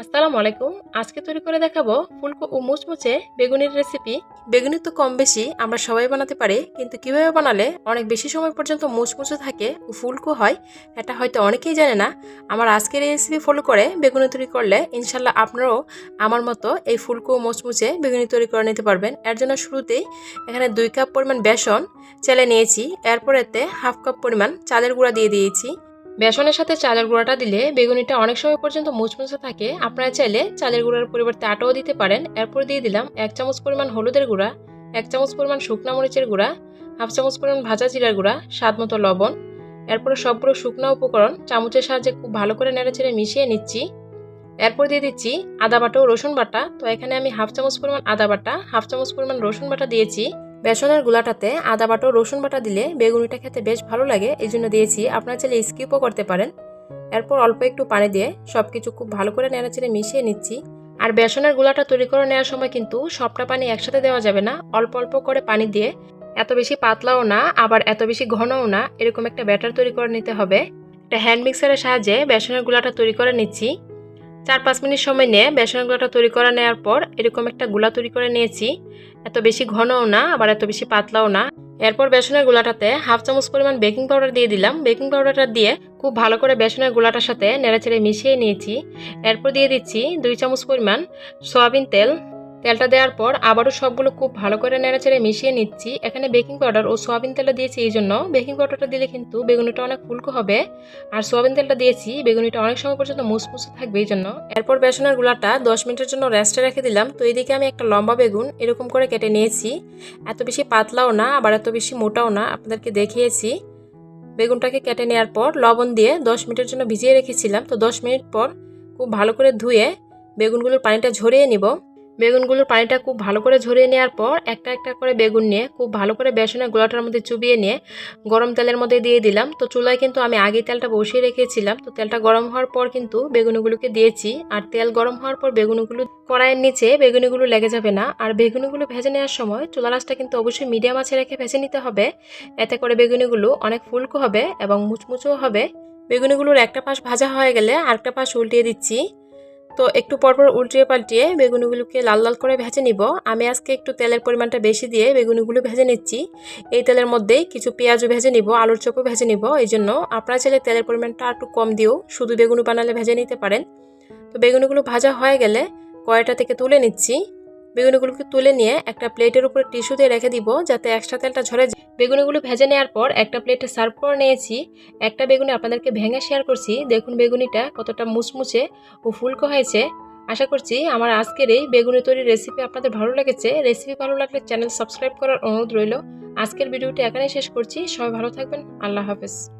আসসালামু আলাইকুম। আজকে তৈরি করে দেখাবো ফুলকো ও মুচমুচে বেগুনের রেসিপি বেগুনি তো কম বেশি, আমরা সবাই বানাতে পারি, কিন্তু কীভাবে বানালে অনেক বেশি সময় পর্যন্ত মুচমুচে থাকে ও ফুলকো হয়, এটা হয়তো অনেকেই জানে না। আমার আজকের এই রেসিপি ফলো করে বেগুনি তৈরি করলে ইনশাল্লাহ আপনারাও আমার মতো এই ফুলকো মুচমুচে বেগুনি তৈরি করে নিতে পারবেন। এর জন্য শুরুতেই এখানে দুই কাপ পরিমাণ বেসন, চেলে নিয়েছি। এরপর এতে হাফ কাপ পরিমাণ চালের গুঁড়া দিয়ে দিয়েছি। বেসনের সাথে চালের গুঁড়াটা দিলে বেগুনিটা অনেক সময় পর্যন্ত মুচমুচে থাকে। আপনারা চাইলে চালের গুঁড়ার পরিবর্তে আটাও দিতে পারেন। এরপর দিয়ে দিলাম এক চামচ পরিমাণ হলুদের গুঁড়া, এক চামচ পরিমাণ শুকনা মরিচের গুঁড়া, হাফ চামচ পরিমাণ ভাজা জিরার গুঁড়া, স্বাদ মতো লবণ। এরপরে সবগুলো শুকনো উপকরণ চামচের সাহায্যে খুব ভালো করে নেড়েচেড়ে মিশিয়ে নিচ্ছি। এরপর দিয়ে দিচ্ছি আদা বাটা ও রসুন বাটা। তো এখানে আমি হাফ চামচ পরিমাণ আদা বাটা, হাফ চামচ পরিমাণ রসুন বাটা দিয়েছি। বেসনের গুলাটাতে আদা বাটা রসুন বাটা দিলে বেগুনিটা খেতে বেশ ভালো লাগে এই জন্য দিয়েছি। আপনারা চাইলে স্কিপও করতে পারেন। এরপর অল্প একটু পানি দিয়ে সব কিছু খুব ভালো করে নেড়াচেড়ে মিশিয়ে নিচ্ছি। আর বেসনের গুলাটা তৈরি করে নেওয়ার সময় কিন্তু সবটা পানি একসাথে দেওয়া যাবে না। অল্প অল্প করে পানি দিয়ে এত বেশি পাতলাও না, আবার এত বেশি ঘনও না, এরকম একটা ব্যাটার তৈরি করে নিতে হবে। একটা হ্যান্ড মিক্সারের সাহায্যে বেসনের গুলাটা তৈরি করে নিচ্ছি। চার পাঁচ মিনিট সময় নিয়ে বেসনের গুঁড়াটা তৈরি করে নেওয়ার পর এরকম একটা গুলা তৈরি করে নিয়েছি। এত বেশি ঘনও না, আবার এত বেশি পাতলাও না। এরপর বেসনের গুলাটাতে হাফ চামচ পরিমাণ বেকিং পাউডার দিয়ে দিলাম। বেকিং পাউডারটা দিয়ে খুব ভালো করে বেসনের গুলাটার সাথে নেড়েচেড়ে মিশিয়ে নিয়েছি। এরপর দিয়ে দিচ্ছি দুই চামচ পরিমাণ সয়াবিন তেল তেলটা দেওয়ার পর আবারও সবগুলো খুব ভালো করে নেড়েচেড়ে মিশিয়ে নিচ্ছি। এখানে বেকিং পাউডার ও সোয়াবিন তেলটা দিয়েছি এই জন্য। বেকিং পাউডারটা দিলে কিন্তু বেগুনিটা অনেক ফুলকো হবে। আর সোয়াবিন তেলটা দিয়েছি, বেগুনিটা অনেক সময় পর্যন্ত মুসমুসে থাকবে এই জন্য। এরপর বেসনের গুলাটা দশ মিনিটের জন্য রেস্টে রেখে দিলাম। তো এইদিকে আমি একটা লম্বা বেগুন এরকম করে কেটে নিয়েছি। এত বেশি পাতলাও না, আবার এত বেশি মোটাও না, আপনাদেরকে দেখিয়েছি। বেগুনটাকে কেটে নেওয়ার পর লবণ দিয়ে দশ মিনিটের জন্য ভিজিয়ে রেখেছিলাম। তো দশ মিনিট পর খুব ভালো করে ধুয়ে বেগুনগুলোর পানিটা ঝরিয়ে নিব। বেগুনগুলোর পানিটা খুব ভালো করে ঝরিয়ে নেওয়ার পর একটা একটা করে বেগুন নিয়ে, খুব ভালো করে বেসনের গোলাটার মধ্যে চুবিয়ে নিয়ে গরম তেলের মধ্যে দিয়ে দিলাম। তো চুলায় কিন্তু আমি আগেই তেলটা বসিয়ে রেখেছিলাম। তো তেলটা গরম হওয়ার পর কিন্তু বেগুনগুলোকে দিয়েছি। আর তেল গরম হওয়ার পর বেগুনগুলো কড়াইয়ের নিচে বেগুনিগুলো লেগে যাবে না। আর বেগুনিগুলো ভেজে নেওয়ার সময় চুলা রাসটা কিন্তু অবশ্যই মিডিয়াম আছে রেখে ভেজে নিতে হবে। এতে করে বেগুনিগুলো অনেক ফুলকো হবে এবং মুচমুচও হবে। বেগুনিগুলোর একটা পাশ ভাজা হয়ে গেলে আরেকটা পাশ উল্টিয়ে দিচ্ছি। তো একটু পরপর উল্টিয়ে পাল্টিয়ে বেগুনিগুলোকে লাল লাল করে ভেজে নিব। আমি আজকে একটু তেলের পরিমাণটা বেশি দিয়ে বেগুনিগুলো ভেজে নিচ্ছি। এই তেলের মধ্যেই কিছু পেঁয়াজও ভেজে নিব, আলুর চপও ভেজে নিব। এই জন্য আপনারা চাইলে তেলের পরিমাণটা একটু কম দিও শুধু বেগুনি বানালে ভেজে নিতে পারেন। তো বেগুনিগুলো ভাজা হয়ে গেলে কড়াইটা থেকে তুলে নিচ্ছি। বেগুনিগুলোকে তুলে নিয়ে একটা প্লেটের উপরে টিস্যু দিয়ে রেখে দিব যাতে এক্সট্রা তেলটা ঝরে বেগুনিগুলো ভেজে নেওয়ার পর একটা প্লেটে সার্ভ করে নিয়েছি। একটা বেগুনি আপনাদেরকে ভেঙে শেয়ার করছি। দেখুন বেগুনিটা কতটা মুচমুচে ও ফুলকো হয়েছে। আশা করছি আমার আজকের এই বেগুনি তৈরির রেসিপি আপনাদের ভালো লেগেছে। রেসিপি ভালো লাগলে চ্যানেল সাবস্ক্রাইব করার অনুরোধ রইল। আজকের ভিডিওটি এখানেই শেষ করছি। সবাই ভালো থাকবেন। আল্লাহ হাফেজ।